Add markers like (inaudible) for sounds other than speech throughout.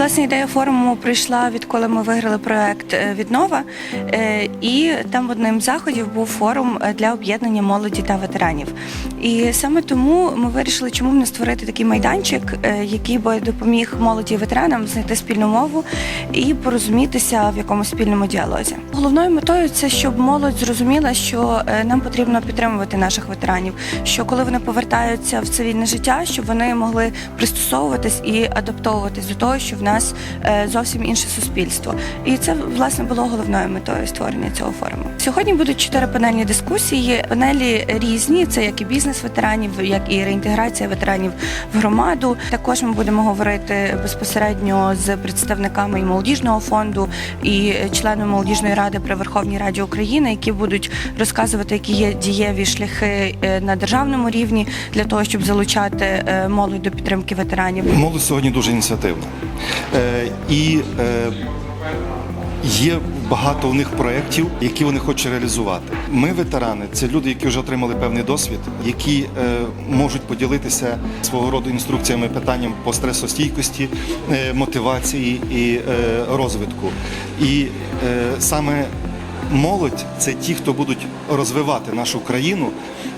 Власне, ідея форуму прийшла відколи ми виграли проект е, Віднова, Е, і там одним з заходів був форум е, для об'єднання молоді та ветеранів. І саме тому ми вирішили, чому б не створити такий майданчик, е, який би допоміг молоді ветеранам знайти спільну мову і порозумітися в якомусь спільному діалозі. Головною метою це щоб молодь зрозуміла, що е, нам потрібно підтримувати наших ветеранів, що коли вони повертаються в цивільне життя, щоб вони могли пристосовуватись і адаптовуватись до того, що в нас е, зовсім інше суспільство. І це власне було головною метою створення цього форуму. Сьогодні будуть чотири панельні дискусії. Панелі різні, це як і бізнес ветеранів, як і реінтеграція ветеранів в громаду. Також ми будемо говорити безпосередньо з представниками і молодіжного фонду, і членами молодіжної ради при Верховній Раді України, які будуть розказувати, які є дієві шляхи е, на державному рівні для того, щоб залучати е, молодь до підтримки ветеранів. Молодь сьогодні дуже ініціативна. Е, і є багато у них проєктів, які вони хочуть реалізувати. Ми, ветерани, це люди, які вже отримали певний досвід, які е, можуть поділитися свого роду інструкціями, питанням по стресостійкості, е, мотивації і е, розвитку. І е, саме молодь це ті, хто будуть розвивати нашу країну.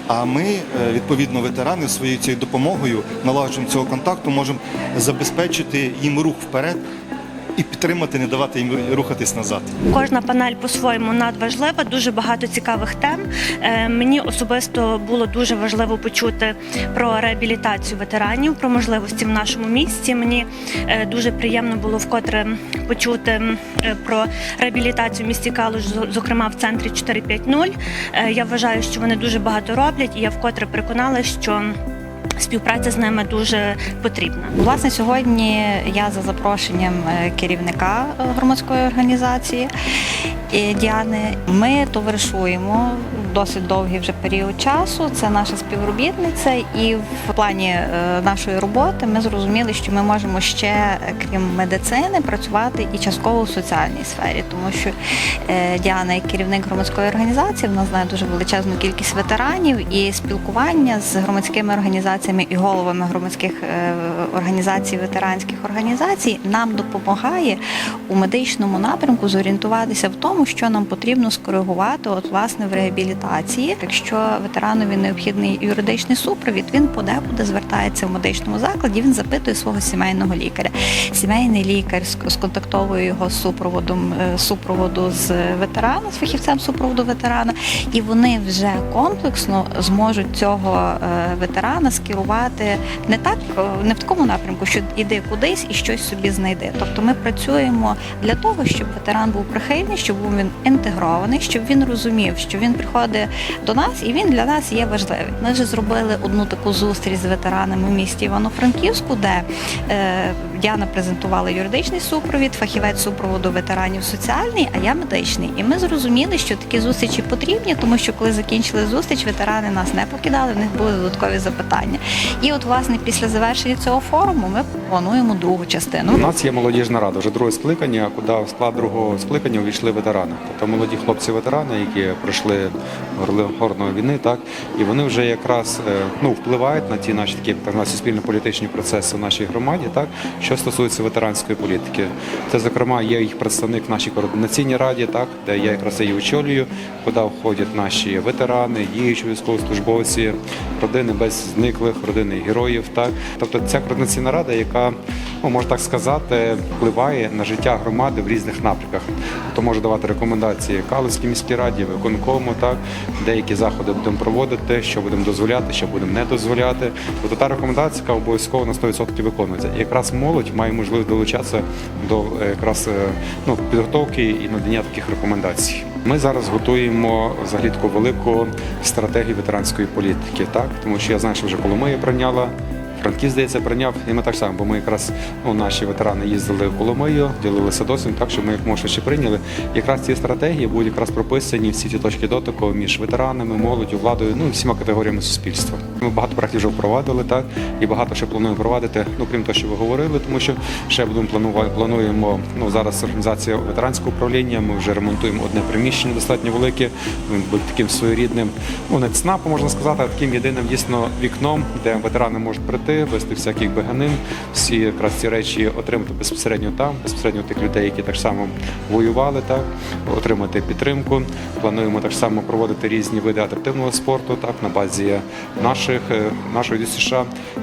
А ми, е, відповідно, ветерани своєю цією допомогою, налагодженням цього контакту, можемо забезпечити їм рух вперед і підтримати, не давати їм рухатись назад. Кожна панель по-своєму надважлива, дуже багато цікавих тем. Е, Мені особисто було дуже важливо почути про реабілітацію ветеранів, про можливості в нашому місті. Мені е, дуже приємно було вкотре почути е, про реабілітацію в місті Калуш, зокрема в центрі 450. Е, Я вважаю, що вони дуже багато роблять, і я вкотре переконала, що співпраця з ними дуже потрібна. Власне, сьогодні я за запрошенням е, керівника е, громадської організації е, Діани. Ми товаришуємо досить довгий вже період часу. Це наша співробітниця, і в плані е, нашої роботи ми зрозуміли, що ми можемо ще, крім медицини, працювати і частково в соціальній сфері, тому що е, Діана, як керівник громадської організації, вона знає дуже величезну кількість ветеранів і спілкування з громадськими організаціями і головами громадських е, організацій, ветеранських організацій нам допомагає у медичному напрямку зорієнтуватися в тому, що нам потрібно скоригувати от власне в реабілітації. Якщо ветеранові необхідний юридичний супровід, він подекуди звертається в медичному закладі. Він запитує свого сімейного лікаря. Сімейний лікар ск- сконтактовує його з супроводом е, супроводу з ветерана, з фахівцем супроводу ветерана, і вони вже комплексно зможуть цього е, ветерана скерувати не так, е, не в такому напрямку, що іди кудись і щось собі знайди. Тобто ми працюємо для того, щоб ветеран був прихильний, щоб він інтегрований, щоб він розумів, що він приходить до нас і він для нас є важливий. Ми вже зробили одну таку зустріч з ветеранами в місті Івано-Франківську, де е, Діана презентувала юридичний супровід, фахівець супроводу ветеранів соціальний, а я медичний. І ми зрозуміли, що такі зустрічі потрібні, тому що коли закінчили зустріч, ветерани нас не покидали, в них були додаткові запитання. І от, власне, після завершення цього форуму ми плануємо другу частину. У нас є молодіжна рада, вже друге скликання, куди в склад другого скликання увійшли ветерани. Тобто молоді хлопці-ветерани, які пройшли горної війни, так і вони вже якраз е, ну впливають на ті наші такі так, на суспільно-політичні процеси в нашій громаді, так що стосується ветеранської політики. Це зокрема є їх представник в нашій координаційній раді, так де я якраз її очолюю, куди входять наші ветерани, діючі військовослужбовці, родини без зниклих, родини героїв. Так, тобто ця координаційна рада, яка ну можна так сказати, впливає на життя громади в різних напрямках. То може давати рекомендації Калинській міській раді, виконкому, так деякі заходи будемо проводити, що будемо дозволяти, що будемо не дозволяти. Тобто та рекомендація обов'язково на 100% виконується. І якраз молодь має можливість долучатися до е, якраз е, ну, підготовки і надання таких рекомендацій. Ми зараз готуємо взагалі таку велику стратегію ветеранської політики, так тому що я знаю, що вже Коломия прийняла. Франків, здається, прийняв, і ми так само, бо ми якраз ну, наші ветерани їздили в Коломию, ділилися досвідом, так що ми як може ще прийняли. Якраз ці стратегії будуть якраз прописані всі ті точки дотику між ветеранами, молоддю, владою, ну і всіма категоріями суспільства. Ми багато проектів вже впровадили, так і багато ще плануємо впровадити. Ну крім того, що ви говорили, тому що ще будемо планувати. Плануємо ну зараз організація ветеранського управління. Ми вже ремонтуємо одне приміщення достатньо велике. Він буде таким своєрідним, ну не ЦНАПом, можна сказати, а таким єдиним дійсно вікном, де ветерани можуть прийти, допомогти, вести всяких беганин, всі якраз ці речі отримати безпосередньо там, безпосередньо тих людей, які так само воювали, так отримати підтримку. Плануємо так само проводити різні види адаптивного спорту, так на базі наших е, нашої ДСШ.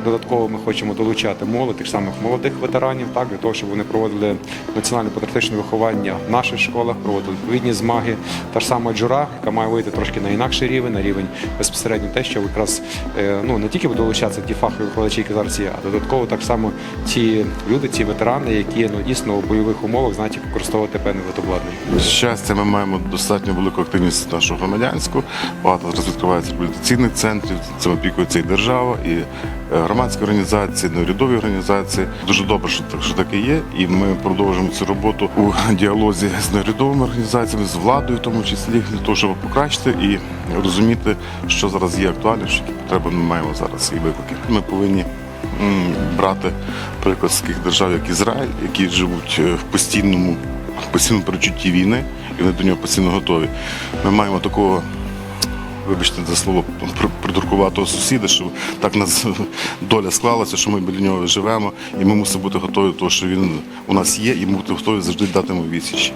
Додатково ми хочемо долучати молодь, тих самих молодих ветеранів, так для того, щоб вони проводили національне патріотичне виховання в наших школах, проводили відповідні змаги. Та ж сама джура, яка має вийти трошки на інакший рівень, на рівень безпосередньо те, що якраз е, ну не тільки будуть долучатися ті фахові викладачі, які зараз є, а додатково так само ті люди, ті ветерани, які ну дійсно у бойових умовах знають, використовувати певне вид щастя, ми маємо достатньо велику активність нашу громадянську. Багато зараз відкривається реабілітаційних центрів. Цим опікується і держава, і е, громадські організації, неурядові організації. Дуже добре, що так що таке є. І ми продовжуємо цю роботу у діалозі з неурядовими організаціями, з владою, в тому числі для того, щоб покращити і розуміти, що зараз є актуально, що потреби ми маємо зараз і виклики. Ми повинні брати приклад з таких держав, як Ізраїль, які живуть е, в постійному постійному перечутті війни, і вони до нього постійно готові. Ми маємо такого, вибачте за слово, придуркуватого сусіда, що так нас (laughs) доля склалася, що ми біля нього живемо, і ми мусимо бути готові до того, що він у нас є, і ми бути готові завжди дати йому відсіч.